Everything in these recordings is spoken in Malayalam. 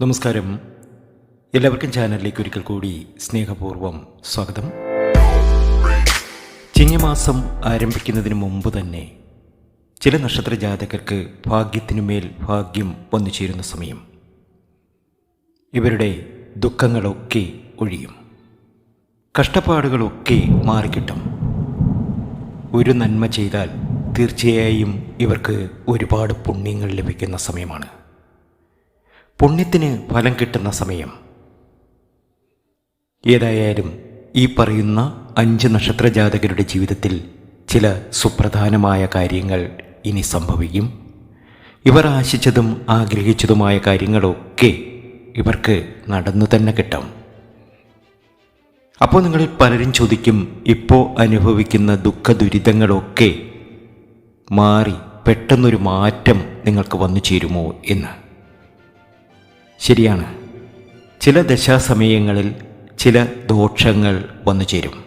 നമസ്കാരം. എല്ലാവർക്കും ചാനലിലേക്ക് ഒരിക്കൽ കൂടി സ്നേഹപൂർവം സ്വാഗതം. ചിങ്ങമാസം ആരംഭിക്കുന്നതിന് മുമ്പ് തന്നെ ചില നക്ഷത്ര ജാതകർക്ക് ഭാഗ്യത്തിനുമേൽ ഭാഗ്യം വന്നു ചേരുന്ന സമയം. ഇവരുടെ ദുഃഖങ്ങളൊക്കെ ഒഴിയും. കഷ്ടപ്പാടുകളൊക്കെ മാറിക്കിട്ടും. ഒരു നന്മ ചെയ്താൽ തീർച്ചയായും ഇവർക്ക് ഒരുപാട് പുണ്യങ്ങൾ ലഭിക്കുന്ന സമയമാണ്. പുണ്യത്തിന് ഫലം കിട്ടുന്ന സമയം. ഏതായാലും ഈ പറയുന്ന അഞ്ച് നക്ഷത്ര ജാതകരുടെ ജീവിതത്തിൽ ചില സുപ്രധാനമായ കാര്യങ്ങൾ ഇനി സംഭവിക്കും. ഇവർ ആശിച്ചതും ആഗ്രഹിച്ചതുമായ കാര്യങ്ങളൊക്കെ ഇവർക്ക് നടന്നു തന്നെ കിട്ടും. അപ്പോൾ നിങ്ങൾ പലരും ചോദിക്കും ഇപ്പോൾ അനുഭവിക്കുന്ന ദുഃഖ ദുരിതങ്ങളൊക്കെ മാറി പെട്ടെന്നൊരു മാറ്റം നിങ്ങൾക്ക് വന്നു ചേരുമോ എന്ന്. ശരിയാണ്. ചില ദശാസമയങ്ങളിൽ ചില ദോഷങ്ങൾ വന്നു ചേരും.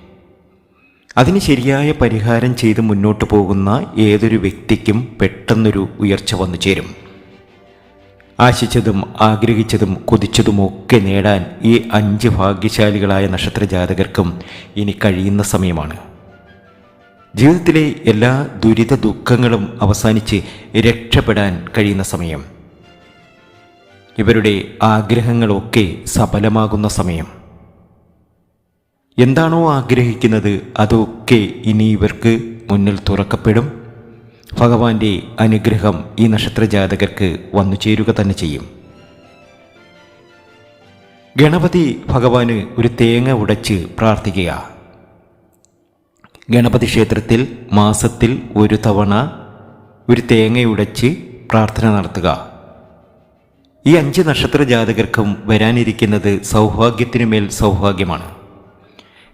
അതിന് ശരിയായ പരിഹാരം ചെയ്ത് മുന്നോട്ട് പോകുന്ന ഏതൊരു വ്യക്തിക്കും പെട്ടെന്നൊരു ഉയർച്ച വന്നു ചേരും. ആശിച്ചതും ആഗ്രഹിച്ചതും കൊതിച്ചതുമൊക്കെ നേടാൻ ഈ അഞ്ച് ഭാഗ്യശാലികളായ നക്ഷത്ര ജാതകർക്കും ഇനി കഴിയുന്ന സമയമാണ്. ജീവിതത്തിലെ എല്ലാ ദുരിത ദുഃഖങ്ങളും അവസാനിച്ച് രക്ഷപ്പെടാൻ കഴിയുന്ന സമയം. ഇവരുടെ ആഗ്രഹങ്ങളൊക്കെ സഫലമാകുന്ന സമയം. എന്താണോ ആഗ്രഹിക്കുന്നത് അതൊക്കെ ഇനി ഇവർക്ക് മുന്നിൽ തുറക്കപ്പെടും. ഭഗവാന്റെ അനുഗ്രഹം ഈ നക്ഷത്ര ജാതകർക്ക് വന്നു ചേരുക തന്നെ ചെയ്യും. ഗണപതി ഭഗവാന് ഒരു തേങ്ങ ഉടച്ച് പ്രാർത്ഥിക്കുക ഗണപതി ക്ഷേത്രത്തിൽ മാസത്തിൽ ഒരു തവണ ഒരു തേങ്ങയുടച്ച് പ്രാർത്ഥന നടത്തുക. ഈ അഞ്ച് നക്ഷത്ര ജാതകർക്കും വരാനിരിക്കുന്നത് സൗഭാഗ്യത്തിനുമേൽ സൗഭാഗ്യമാണ്.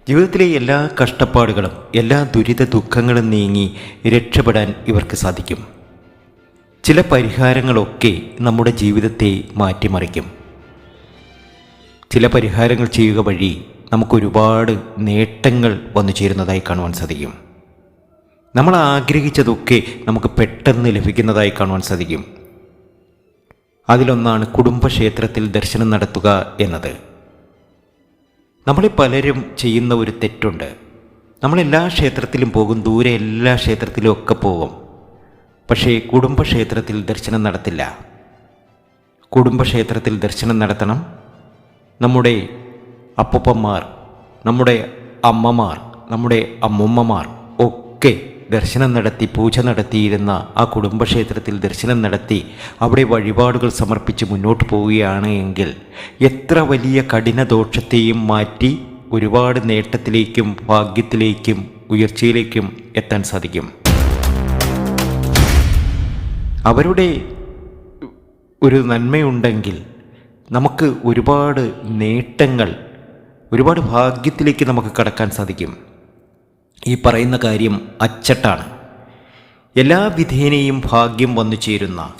ജീവിതത്തിലെ എല്ലാ കഷ്ടപ്പാടുകളും എല്ലാ ദുരിത ദുഃഖങ്ങളും നീങ്ങി രക്ഷപ്പെടാൻ ഇവർക്ക് സാധിക്കും. ചില പരിഹാരങ്ങളൊക്കെ നമ്മുടെ ജീവിതത്തെ മാറ്റിമറിക്കും. ചില പരിഹാരങ്ങൾ ചെയ്യുക വഴി നമുക്കൊരുപാട് നേട്ടങ്ങൾ വന്നു ചേരുന്നതായി കാണുവാൻ സാധിക്കും. നമ്മൾ ആഗ്രഹിച്ചതൊക്കെ നമുക്ക് പെട്ടെന്ന് ലഭിക്കുന്നതായി കാണുവാൻ സാധിക്കും. അതിലൊന്നാണ് കുടുംബക്ഷേത്രത്തിൽ ദർശനം നടത്തുക എന്നത്. നമ്മളെ പലരും ചെയ്യുന്ന ഒരു തെറ്റുണ്ട്. നമ്മളെല്ലാ ക്ഷേത്രത്തിലും പോകും ദൂരെ എല്ലാ ക്ഷേത്രത്തിലും ഒക്കെ പോകും. പക്ഷേ കുടുംബക്ഷേത്രത്തിൽ ദർശനം നടത്തില്ല. കുടുംബക്ഷേത്രത്തിൽ ദർശനം നടത്തണം. നമ്മുടെ അപ്പൂപ്പന്മാർ നമ്മുടെ അമ്മമാർ നമ്മുടെ അമ്മൂമ്മമാർ ഒക്കെ ദർശനം നടത്തി പൂജ നടത്തിയിരുന്ന ആ കുടുംബക്ഷേത്രത്തിൽ ദർശനം നടത്തി അവിടെ വഴിപാടുകൾ സമർപ്പിച്ച് മുന്നോട്ട് പോവുകയാണ് എങ്കിൽ എത്ര വലിയ കഠിന ദോഷത്തെയും മാറ്റി ഒരുപാട് നേട്ടത്തിലേക്കും ഭാഗ്യത്തിലേക്കും ഉയർച്ചയിലേക്കും എത്താൻ സാധിക്കും. അവരുടെ ഒരു നന്മയുണ്ടെങ്കിൽ നമുക്ക് ഒരുപാട് നേട്ടങ്ങൾ ഒരുപാട് ഭാഗ്യത്തിലേക്ക് നമുക്ക് കടക്കാൻ സാധിക്കും. ഈ പറയുന്ന കാര്യം അച്ചട്ടാണ്. എല്ലാ വിധേനയും ഭാഗ്യം വന്നു ചേരുന്ന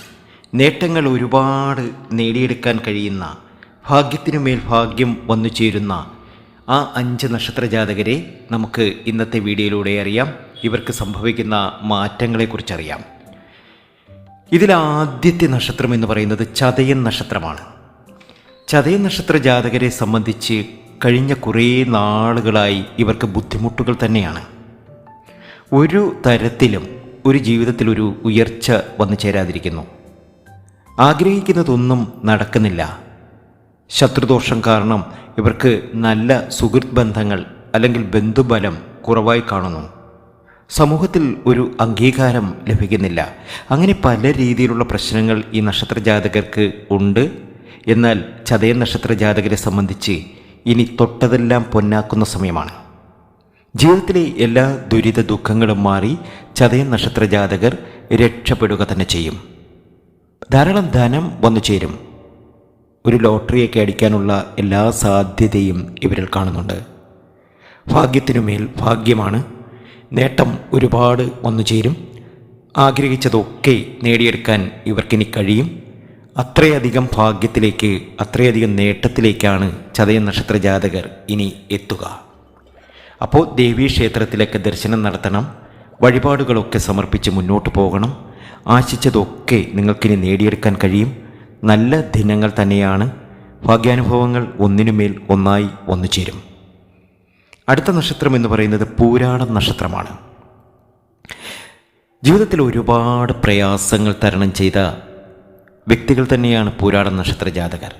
നേട്ടങ്ങൾ ഒരുപാട് നേടിയെടുക്കാൻ കഴിയുന്ന ഭാഗ്യത്തിനു മേൽ ഭാഗ്യം വന്നു ചേരുന്ന ആ അഞ്ച് നക്ഷത്ര ജാതകരെ നമുക്ക് ഇന്നത്തെ വീഡിയോയിലൂടെ അറിയാം. ഇവർക്ക് സംഭവിക്കുന്ന മാറ്റങ്ങളെക്കുറിച്ചറിയാം. ഇതിലാദ്യത്തെ നക്ഷത്രം എന്ന് പറയുന്നത് ചതയൻ നക്ഷത്രമാണ്. ചതയൻ നക്ഷത്ര ജാതകരെ സംബന്ധിച്ച് കഴിഞ്ഞ കുറേ നാളുകളായി ഇവർക്ക് ബുദ്ധിമുട്ടുകൾ തന്നെയാണ്. ഒരു തരത്തിലും ഒരു ജീവിതത്തിൽ ഒരു ഉയർച്ച വന്നു ചേരാതിരിക്കുന്നു. ആഗ്രഹിക്കുന്നതൊന്നും നടക്കുന്നില്ല. ശത്രുദോഷം കാരണം ഇവർക്ക് നല്ല സുഹൃത്ത് ബന്ധങ്ങൾ അല്ലെങ്കിൽ ബന്ധുബലം കുറവായി കാണുന്നു. സമൂഹത്തിൽ ഒരു അംഗീകാരം ലഭിക്കുന്നില്ല. അങ്ങനെ പല രീതിയിലുള്ള പ്രശ്നങ്ങൾ ഈ നക്ഷത്ര ജാതകർക്ക് ഉണ്ട്. എന്നാൽ ചതയ നക്ഷത്ര ജാതകരെ സംബന്ധിച്ച് ഇനി തൊട്ടതെല്ലാം പൊന്നാക്കുന്ന സമയമാണ്. ജീവിതത്തിലെ എല്ലാ ദുരിത ദുഃഖങ്ങളും മാറി ചതയ നക്ഷത്ര ജാതകർ രക്ഷപ്പെടുക തന്നെ ചെയ്യും. ധാരാളം ധനം വന്നു ചേരും. ഒരു ലോട്ടറിയൊക്കെ അടിക്കാനുള്ള എല്ലാ സാധ്യതയും ഇവരിൽ കാണുന്നുണ്ട്. ഭാഗ്യത്തിനുമേൽ ഭാഗ്യമാണ്. നേട്ടം ഒരുപാട് വന്നു ചേരും. ആഗ്രഹിച്ചതൊക്കെ നേടിയെടുക്കാൻ ഇവർക്കിനി കഴിയും. അത്രയധികം ഭാഗ്യത്തിലേക്ക് അത്രയധികം നേട്ടത്തിലേക്കാണ് ചതയ നക്ഷത്ര ജാതകർ ഇനി എത്തുക. അപ്പോൾ ദേവീക്ഷേത്രത്തിലൊക്കെ ദർശനം നടത്തണം വഴിപാടുകളൊക്കെ സമർപ്പിച്ച് മുന്നോട്ട് പോകണം. ആശിച്ചതൊക്കെ നിങ്ങൾക്കിനി നേടിയെടുക്കാൻ കഴിയും. നല്ല ദിനങ്ങൾ തന്നെയാണ്. ഭാഗ്യാനുഭവങ്ങൾ ഒന്നിനുമേൽ ഒന്നായി ഒന്നു ചേരും. അടുത്ത നക്ഷത്രം എന്ന് പറയുന്നത് പൂരാടം നക്ഷത്രമാണ്. ജീവിതത്തിൽ ഒരുപാട് പ്രയാസങ്ങൾ തരണം ചെയ്ത വ്യക്തികൾ തന്നെയാണ് പൂരാട നക്ഷത്ര ജാതകർ.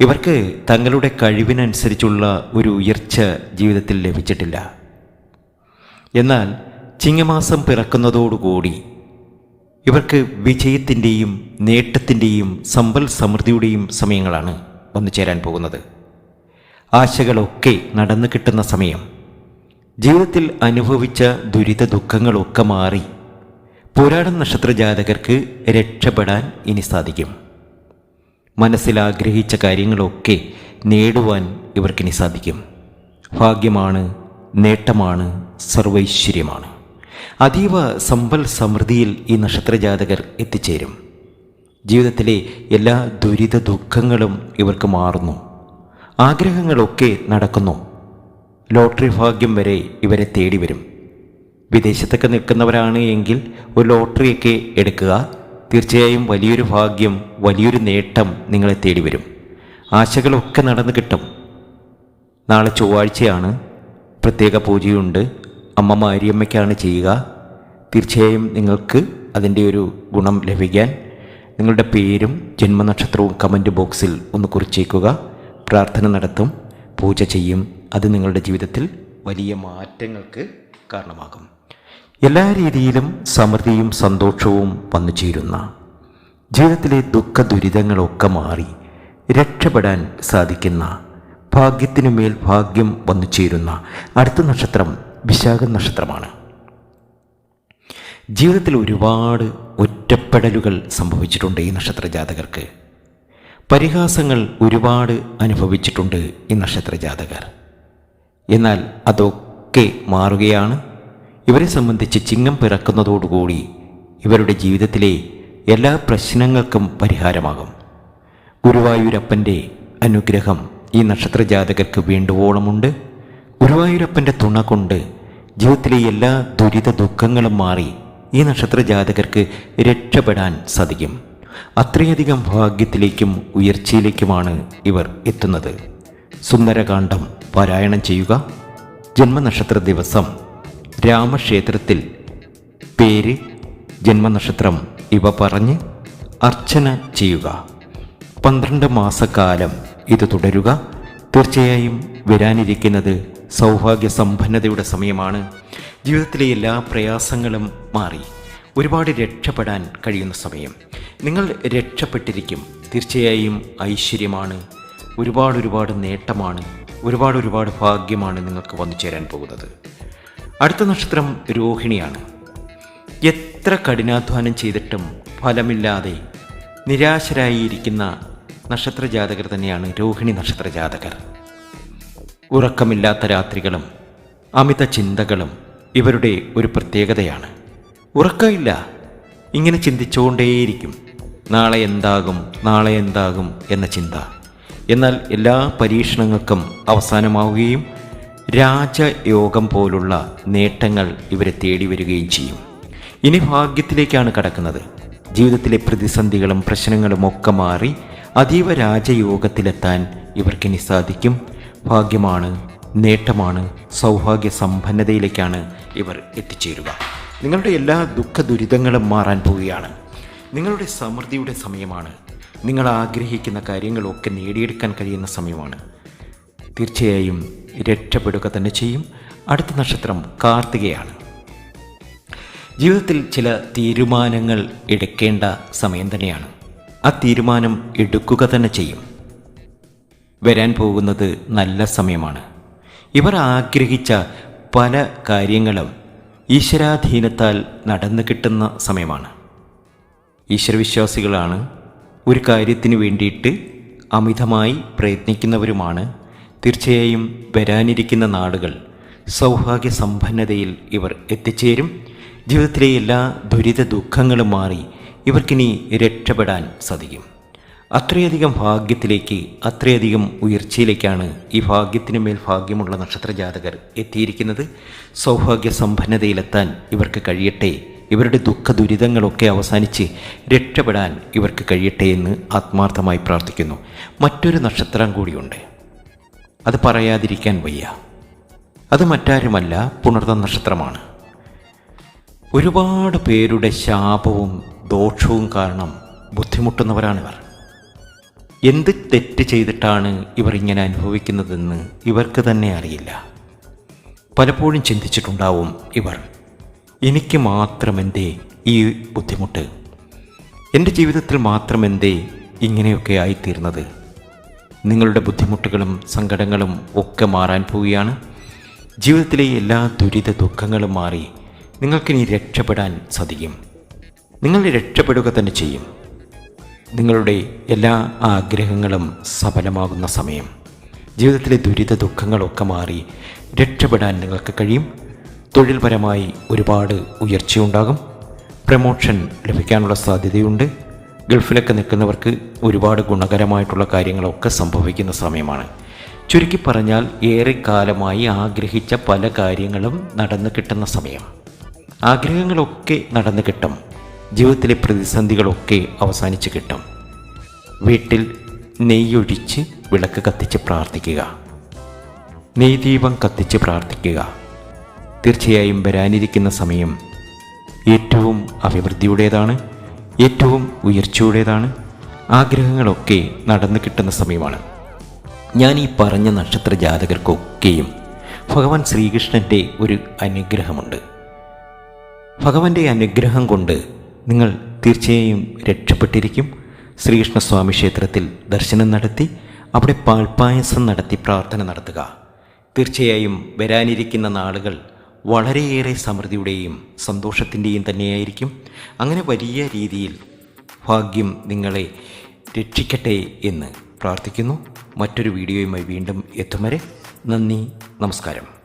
ഇവർക്ക് തങ്ങളുടെ കഴിവിനനുസരിച്ചുള്ള ഒരു ഉയർച്ച ജീവിതത്തിൽ ലഭിച്ചിട്ടില്ല. എന്നാൽ ചിങ്ങമാസം പിറക്കുന്നതോടുകൂടി ഇവർക്ക് വിജയത്തിന്റെയും നേട്ടത്തിന്റെയും സമ്പൽ സമൃദ്ധിയുടെയും സമയങ്ങളാണ് വന്നു ചേരാൻ പോകുന്നത്. ആശകളൊക്കെ നടന്നു കിട്ടുന്ന സമയം ജീവിതത്തിൽ അനുഭവിച്ച ദുരിത ദുഃഖങ്ങളൊക്കെ മാറി പോരാടം നക്ഷത്ര ജാതകർക്ക് രക്ഷപ്പെടാൻ ഇനി സാധിക്കും. മനസ്സിലാഗ്രഹിച്ച കാര്യങ്ങളൊക്കെ നേടുവാൻ ഇവർക്കിനി സാധിക്കും. ഭാഗ്യമാണ് നേട്ടമാണ് സർവൈശ്വര്യമാണ്. അതീവ സമ്പൽ സമൃദ്ധിയിൽ ഈ നക്ഷത്രജാതകർ എത്തിച്ചേരും. ജീവിതത്തിലെ എല്ലാ ദുരിത ദുഃഖങ്ങളും ഇവർക്ക് മാറുന്നു. ആഗ്രഹങ്ങളൊക്കെ നടക്കുന്നു. ലോട്ടറി ഭാഗ്യം വരെ ഇവരെ തേടി വരും വിദേശത്തൊക്കെ നിൽക്കുന്നവരാണ് എങ്കിൽ ഒരു ലോട്ടറിയൊക്കെ എടുക്കുക. തീർച്ചയായും വലിയൊരു ഭാഗ്യം വലിയൊരു നേട്ടം നിങ്ങളെ തേടി വരും ആശകളൊക്കെ നടന്നു കിട്ടും. നാളെ ചൊവ്വാഴ്ചയാണ്. പ്രത്യേക പൂജയുണ്ട്. അമ്മ മാരിയമ്മയ്ക്കാണ് ചെയ്യുക. തീർച്ചയായും നിങ്ങൾക്ക് അതിന്റെ ഒരു ഗുണം ലഭിക്കാൻ നിങ്ങളുടെ പേരും ജന്മനക്ഷത്രവും കമന്റ് ബോക്സിൽ ഒന്ന് കുറിച്ചേക്കുക. പ്രാർത്ഥന നടത്തും. പൂജ ചെയ്യും. അത് നിങ്ങളുടെ ജീവിതത്തിൽ വലിയ മാറ്റങ്ങൾക്ക് കാരണമാകും. എല്ലാ രീതിയിലും സമൃദ്ധിയും സന്തോഷവും വന്നു ചേരുന്ന ജീവിതത്തിലെ ദുഃഖ ദുരിതങ്ങളൊക്കെ മാറി രക്ഷപ്പെടാൻ സാധിക്കുന്ന ഭാഗ്യത്തിനു മേൽ ഭാഗ്യം വന്നു ചേരുന്ന അടുത്ത നക്ഷത്രം വിശാഖ നക്ഷത്രമാണ്. ജീവിതത്തിൽ ഒരുപാട് ഒറ്റപ്പെടലുകൾ സംഭവിച്ചിട്ടുണ്ട് ഈ നക്ഷത്ര ജാതകർക്ക് പരിഹാസങ്ങൾ ഒരുപാട് അനുഭവിച്ചിട്ടുണ്ട് ഈ നക്ഷത്ര ജാതകർ എന്നാൽ അതൊക്കെ മാറുകയാണ്. ഇവരെ സംബന്ധിച്ച് ചിങ്ങം പിറക്കുന്നതോടുകൂടി ഇവരുടെ ജീവിതത്തിലെ എല്ലാ പ്രശ്നങ്ങൾക്കും പരിഹാരമാകും. ഗുരുവായൂരപ്പന്റെ അനുഗ്രഹം ഈ നക്ഷത്ര ജാതകർക്ക് വേണ്ടുവോളമുണ്ട്. ഗുരുവായൂരപ്പന്റെ തുണ കൊണ്ട് ജീവിതത്തിലെ എല്ലാ ദുരിത ദുഃഖങ്ങളും മാറി ഈ നക്ഷത്ര ജാതകർക്ക് രക്ഷപ്പെടാൻ സാധിക്കും. അത്രയധികം ഭാഗ്യത്തിലേക്കും ഉയർച്ചയിലേക്കുമാണ് ഇവർ എത്തുന്നത്. സുന്ദരകാന്ഡം പാരായണം ചെയ്യുക. ജന്മനക്ഷത്ര ദിവസം രാമക്ഷേത്രത്തിൽ പേര് ജന്മനക്ഷത്രം ഇവ പറഞ്ഞ് അർച്ചന ചെയ്യുക. പന്ത്രണ്ട് മാസക്കാലം ഇത് തുടരുക. തീർച്ചയായും വരാനിരിക്കുന്നത് സൗഭാഗ്യ സമ്പന്നതയുടെ സമയമാണ്. ജീവിതത്തിലെ എല്ലാ പ്രയാസങ്ങളും മാറി. ഒരുപാട് രക്ഷപ്പെടാൻ കഴിയുന്ന സമയം. നിങ്ങൾ രക്ഷപ്പെട്ടിരിക്കും. തീർച്ചയായും ഐശ്വര്യമാണ്. ഒരുപാട് ഒരുപാട് നേട്ടമാണ്. ഒരുപാട് ഒരുപാട് ഭാഗ്യമാണ് നിങ്ങൾക്ക് വന്നു ചേരാൻ പോകുന്നത്. അടുത്ത നക്ഷത്രം രോഹിണിയാണ്. എത്ര കഠിനാധ്വാനം ചെയ്തിട്ടും ഫലമില്ലാതെ നിരാശരായിരിക്കുന്ന നക്ഷത്രജാതകർ തന്നെയാണ് രോഹിണി നക്ഷത്രജാതകർ. ഉറക്കമില്ലാത്ത രാത്രികളും അമിത ചിന്തകളും ഇവരുടെ ഒരു പ്രത്യേകതയാണ്. ഉറക്കമില്ല. ഇങ്ങനെ ചിന്തിച്ചുകൊണ്ടേയിരിക്കും. നാളെ എന്താകും നാളെ എന്താകും എന്ന ചിന്ത. എന്നാൽ എല്ലാ പരീക്ഷണങ്ങൾക്കും അവസാനമാവുകയും രാജയോഗം പോലുള്ള നേട്ടങ്ങൾ ഇവരെ തേടി വരികയും ചെയ്യും. ഇനി ഭാഗ്യത്തിലേക്കാണ് കടക്കുന്നത്. ജീവിതത്തിലെ പ്രതിസന്ധികളും പ്രശ്നങ്ങളും ഒക്കെ മാറി അതീവ രാജയോഗത്തിലെത്താൻ ഇവർക്കിനി സാധിക്കും. ഭാഗ്യമാണ് നേട്ടമാണ് സൗഭാഗ്യ സമ്പന്നതയിലേക്കാണ് ഇവർ എത്തിച്ചേരുക. നിങ്ങളുടെ എല്ലാ ദുഃഖ ദുരിതങ്ങളും മാറാൻ പോവുകയാണ്. നിങ്ങളുടെ സമൃദ്ധിയുടെ സമയമാണ്. നിങ്ങൾ ആഗ്രഹിക്കുന്ന കാര്യങ്ങളൊക്കെ നേടിയെടുക്കാൻ കഴിയുന്ന സമയമാണ്. തീർച്ചയായും രക്ഷപ്പെടുക തന്നെ ചെയ്യും. അടുത്ത നക്ഷത്രം കാർത്തികയാണ്. ജീവിതത്തിൽ ചില തീരുമാനങ്ങൾ എടുക്കേണ്ട സമയം തന്നെയാണ്. ആ തീരുമാനം എടുക്കുക തന്നെ ചെയ്യും. വരാൻ പോകുന്നത് നല്ല സമയമാണ്. ഇവർ ആഗ്രഹിച്ച പല കാര്യങ്ങളും ഈശ്വരാധീനത്താൽ നടന്നു കിട്ടുന്ന സമയമാണ്. ഈശ്വരവിശ്വാസികളാണ് ഒരു കാര്യത്തിന് വേണ്ടിയിട്ട് അമിതമായി പ്രയത്നിക്കുന്നവരുമാണ് തീർച്ചയായും വരാനിരിക്കുന്ന നാടുകൾ സൗഭാഗ്യ സമ്പന്നതയിൽ ഇവർ എത്തിച്ചേരും. ജീവിതത്തിലെ എല്ലാ ദുരിത ദുഃഖങ്ങളും മാറി ഇവർക്കിനി രക്ഷപ്പെടാൻ സാധിക്കും. അത്രയധികം ഭാഗ്യത്തിലേക്ക് അത്രയധികം ഉയർച്ചയിലേക്കാണ് ഈ ഭാഗ്യത്തിനു മേൽ ഭാഗ്യമുള്ള നക്ഷത്ര ജാതകർ എത്തിയിരിക്കുന്നത്. സൗഭാഗ്യ സമ്പന്നതയിലെത്താൻ ഇവർക്ക് കഴിയട്ടെ. ഇവരുടെ ദുഃഖ ദുരിതങ്ങളൊക്കെ അവസാനിച്ച് രക്ഷപ്പെടാൻ ഇവർക്ക് കഴിയട്ടെ എന്ന് ആത്മാർത്ഥമായി പ്രാർത്ഥിക്കുന്നു. മറ്റൊരു നക്ഷത്രം കൂടിയുണ്ട്. അത് പറയാതിരിക്കാൻ വയ്യ. അത് മറ്റാരുമല്ല പുണർന്ന നക്ഷത്രമാണ് ഒരുപാട് പേരുടെ ശാപവും ദോഷവും കാരണം ബുദ്ധിമുട്ടുന്നവരാണിവർ എന്ത് തെറ്റ് ചെയ്തിട്ടാണ് ഇവർ ഇങ്ങനെ അനുഭവിക്കുന്നതെന്ന് ഇവർക്ക് തന്നെ അറിയില്ല. പലപ്പോഴും ചിന്തിച്ചിട്ടുണ്ടാവും ഇവർ എനിക്ക് മാത്രം എന്തേ ഈ ബുദ്ധിമുട്ട്? എന്റെ ജീവിതത്തിൽ മാത്രമെന്തേ ഇങ്ങനെയൊക്കെ ആയിത്തീർന്നത്? നിങ്ങളുടെ ബുദ്ധിമുട്ടുകളും സങ്കടങ്ങളും ഒക്കെ മാറാൻ പോവുകയാണ്. ജീവിതത്തിലെ എല്ലാ ദുരിത ദുഃഖങ്ങളും മാറി നിങ്ങൾക്കിനി രക്ഷപ്പെടാൻ സാധിക്കും. നിങ്ങൾ രക്ഷപ്പെടുക തന്നെ ചെയ്യും. നിങ്ങളുടെ എല്ലാ ആഗ്രഹങ്ങളും സഫലമാകുന്ന സമയം. ജീവിതത്തിലെ ദുരിത ദുഃഖങ്ങളൊക്കെ മാറി രക്ഷപ്പെടാൻ നിങ്ങൾക്ക് കഴിയും. തൊഴിൽപരമായി ഒരുപാട് ഉയർച്ചയുണ്ടാകും. പ്രമോഷൻ ലഭിക്കാനുള്ള സാധ്യതയുണ്ട്. ഗൾഫിലൊക്കെ നിൽക്കുന്നവർക്ക് ഒരുപാട് ഗുണകരമായിട്ടുള്ള കാര്യങ്ങളൊക്കെ സംഭവിക്കുന്ന സമയമാണ്. ചുരുക്കി പറഞ്ഞാൽ ഏറെക്കാലമായി ആഗ്രഹിച്ച പല കാര്യങ്ങളും നടന്നു കിട്ടുന്ന സമയം. ആഗ്രഹങ്ങളൊക്കെ നടന്നു കിട്ടും. ജീവിതത്തിലെ പ്രതിസന്ധികളൊക്കെ അവസാനിച്ച് കിട്ടും. വീട്ടിൽ നെയ്യൊഴിച്ച് വിളക്ക് കത്തിച്ച് പ്രാർത്ഥിക്കുക. നെയ്ദീപം കത്തിച്ച് പ്രാർത്ഥിക്കുക. തീർച്ചയായും വരാനിരിക്കുന്ന സമയം ഏറ്റവും അഭിവൃദ്ധിയുടേതാണ്. ഏറ്റവും ഉയർച്ചയുടേതാണ് ആഗ്രഹങ്ങളൊക്കെ നടന്നു കിട്ടുന്ന സമയമാണ്. ഞാൻ ഈ പറഞ്ഞ നക്ഷത്ര ജാതകർക്കൊക്കെയും ഭഗവാൻ ശ്രീകൃഷ്ണന്റെ ഒരു അനുഗ്രഹമുണ്ട്. ഭഗവാന്റെ അനുഗ്രഹം കൊണ്ട് നിങ്ങൾ തീർച്ചയായും രക്ഷപ്പെട്ടിരിക്കും. ശ്രീകൃഷ്ണസ്വാമി ക്ഷേത്രത്തിൽ ദർശനം നടത്തി അവിടെ പാൽപ്പായസം നടത്തി പ്രാർത്ഥന നടത്തുക. തീർച്ചയായും വരാനിരിക്കുന്ന നാളുകൾ വളരെയേറെ സമൃദ്ധിയുടെയും സന്തോഷത്തിന്റെയും തന്നെയായിരിക്കും. അങ്ങനെ വലിയ രീതിയിൽ ഭാഗ്യം നിങ്ങളെ രക്ഷിക്കട്ടെ എന്ന് പ്രാർത്ഥിക്കുന്നു. മറ്റൊരു വീഡിയോയുമായി വീണ്ടും എത്തും വരെ നന്ദി നമസ്കാരം.